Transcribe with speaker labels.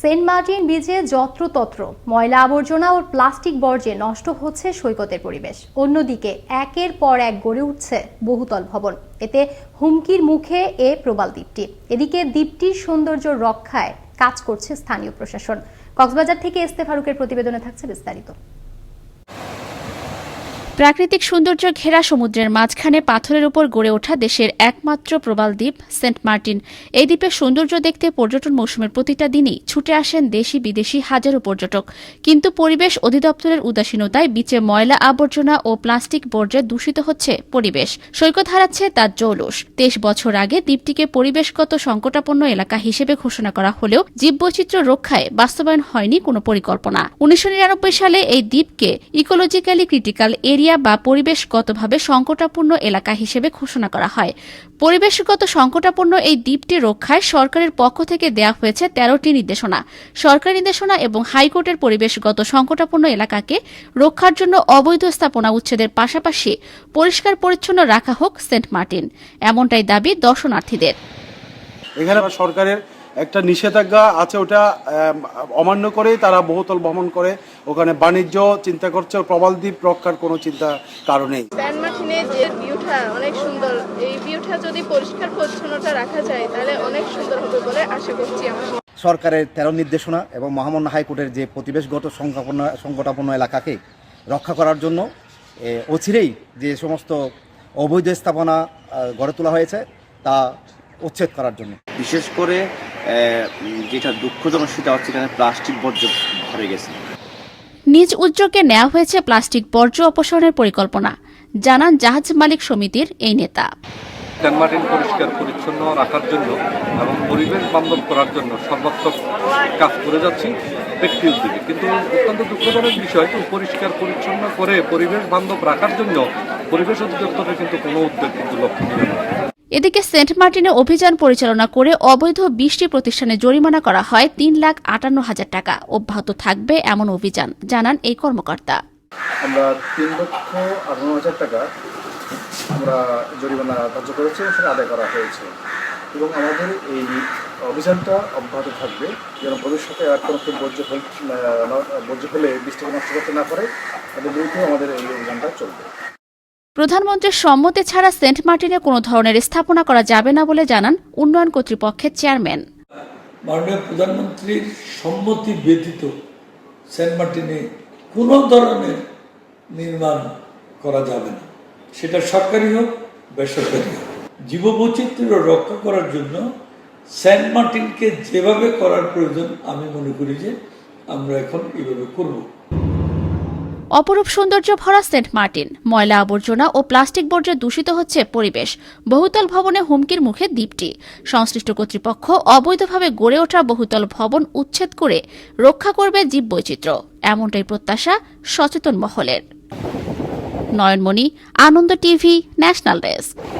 Speaker 1: Saint Martin বিচে যত্রতত্র ময়লা আবর্জনা ও প্লাস্টিক বর্জ্যে নষ্ট হচ্ছে সৈকতের পরিবেশ। অন্যদিকে একের পর এক গড়ে উঠছে বহুতল ভবন। এতে হুমকির মুখে এ প্রবাল দ্বীপটি। এদিকে দ্বীপটির সৌন্দর্য রক্ষায় কাজ করছে স্থানীয় প্রশাসন। কক্সবাজার থেকে এস্তে ফারুকের প্রতিবেদনে থাকছে বিস্তারিত।
Speaker 2: প্রাকৃতিক সৌন্দর্য ঘেরা সমুদ্রের মাঝখানে পাথরের উপর গড়ে ওঠা দেশের একমাত্র প্রবাল দ্বীপ, সেন্ট মার্টিন। এই দ্বীপের সৌন্দর্য দেখতে পর্যটন মৌসুমের প্রতিটা দিনই ছুটে আসেন দেশি বিদেশি হাজারো পর্যটক। কিন্তু পরিবেশ অধিদপ্তরের উদাসীনতায় বিচে ময়লা আবর্জনা ও প্লাস্টিক বর্জ্যে দূষিত হচ্ছে পরিবেশ। সৈকত হারাচ্ছে তার জৌলুস। তেইশ বছর আগে দ্বীপটিকে পরিবেশগত সংকটাপন্ন এলাকা হিসেবে ঘোষণা করা হলেও জীববৈচিত্র্য রক্ষায় বাস্তবায়ন হয়নি কোনো পরিকল্পনা। উনিশশো নিরানব্বই সালে এই দ্বীপকে ইকোলজিক্যালি ক্রিটিক্যাল এরিয়া বা পরিবেশগতভাবে সংকটাপূর্ণ এলাকা হিসেবে ঘোষণা করা হয়। পরিবেশগত সংকটাপন্ন এই দ্বীপটি রক্ষায় সরকারের পক্ষ থেকে দেয়া হয়েছে তেরোটি নির্দেশনা। সরকারি নির্দেশনা এবং হাইকোর্টের পরিবেশগত সংকটাপন্ন এলাকাকে রক্ষার জন্য অবৈধ স্থাপনা উচ্ছেদের পাশাপাশি পরিষ্কার পরিচ্ছন্ন রাখা হোক সেন্ট মার্টিন। এমনটাই দাবি দর্শনার্থীদের।
Speaker 3: এখানে সরকারের একটা নিষেধাজ্ঞা আছে ওটা অমান্য করেই তারা বহুতল ভ্রমণ করে। ওখানে বাণিজ্য চিন্তা করছে প্রবাল দ্বীপ রক্ষার কোনো চিন্তা কারণেই
Speaker 4: স্যান্ড যে ভিউটা অনেক সুন্দর। এই ভিউটা যদি পরিষ্কার পরিচ্ছন্নতা রাখা যায় তাহলে অনেক সুন্দর হবে বলে আশা করছি আমরা।
Speaker 5: সরকারের তেরো নির্দেশনা এবং মহামান্য হাইকোর্টের যে পরিবেশগত সংকটাপন্ন সংকটাপন্ন এলাকাকে রক্ষা করার জন্য অচিরেই যে সমস্ত অবৈধ স্থাপনা গড়ে তোলা হয়েছে তা উচ্ছেদ করার জন্য।
Speaker 6: বিশেষ করে আহ, যেটা দুঃখজনক সেটা হচ্ছে এখানে প্লাস্টিক বর্জ্য ভরে গেছে।
Speaker 2: নিজ উদ্যোগে নেওয়া হয়েছে প্লাস্টিক বর্জ্য অপসারণের পরিকল্পনা। জানান জাহাজ মালিক সমিতির এই নেতা।
Speaker 7: সেন্ট পরিষ্কার পরিচ্ছন্ন রাখার জন্য এবং পরিবেশ বান্ধব করার জন্য সর্বাত্মক কাজ করে যাচ্ছি ব্যক্তি উদ্যোগে। কিন্তু অত্যন্ত দুঃখজনক বিষয় যে পরিষ্কার পরিচ্ছন্ন করে পরিবেশ বান্ধব রাখার জন্য পরিবেশ অধিদপ্তরের কিন্তু কোনো উদ্যোগ কিন্তু লক্ষণীয় নয়
Speaker 2: এদিকে সেন্ট মার্টিনে অভিযান পরিচালনা করে অবৈধ বিশটি প্রতিষ্ঠানে জরিমানা করা হয় তিন লাখ আটান্ন হাজার টাকা। অব্যাহত থাকবে এমন অভিযান, জানান এই কর্মকর্তা।
Speaker 8: আমরা তিন লক্ষ আটান্ন হাজার টাকা আমরা জরিমানা ধার্য করেছি এবং সেটা আদায় করা হয়েছে। এবং আমাদের এই অভিযানটা অব্যাহত থাকবে যেন ভবিষ্যতে আর কোনো বর্জ্য বর্জ্য ফেলে বৃষ্টিকে নষ্ট করতে না পারে তাদের বিরুদ্ধে আমাদের এই অভিযানটা চলবে।
Speaker 2: প্রধানমন্ত্রীর সম্মতি ছাড়া সেন্ট মার্টিনে কোনো ধরনের স্থাপনা করা যাবে না বলে জানান উন্নয়ন কর্তৃপক্ষের চেয়ারম্যান।
Speaker 9: মাননীয় প্রধানমন্ত্রীর সম্মতি ব্যতীত সেন্ট মার্টিনে কোনো ধরনের নির্মাণ করা যাবে না। সেটা সরকারি হোক, বেসরকারি হোক। জীববৈচিত্র্য রক্ষা করার জন্য সেন্ট মার্টিনকে যেভাবে করার প্রয়োজন, আমি মনে করি যে আমরা এখন এভাবে করব।
Speaker 2: অপরূপ সৌন্দর্য ভরা সেন্ট মার্টিন। ময়লা আবর্জনা ও প্লাস্টিক বর্জ্যে দূষিত হচ্ছে পরিবেশ। বহুতল ভবনে হুমকির মুখে দ্বীপটি। সংশ্লিষ্ট কর্তৃপক্ষ অবৈধভাবে গড়ে ওঠা বহুতল ভবন উচ্ছেদ করে রক্ষা করবে জীববৈচিত্র্য। এমনটাই প্রত্যাশা সচেতন মহলের। Nayanmoni, Ananda TV, national desk.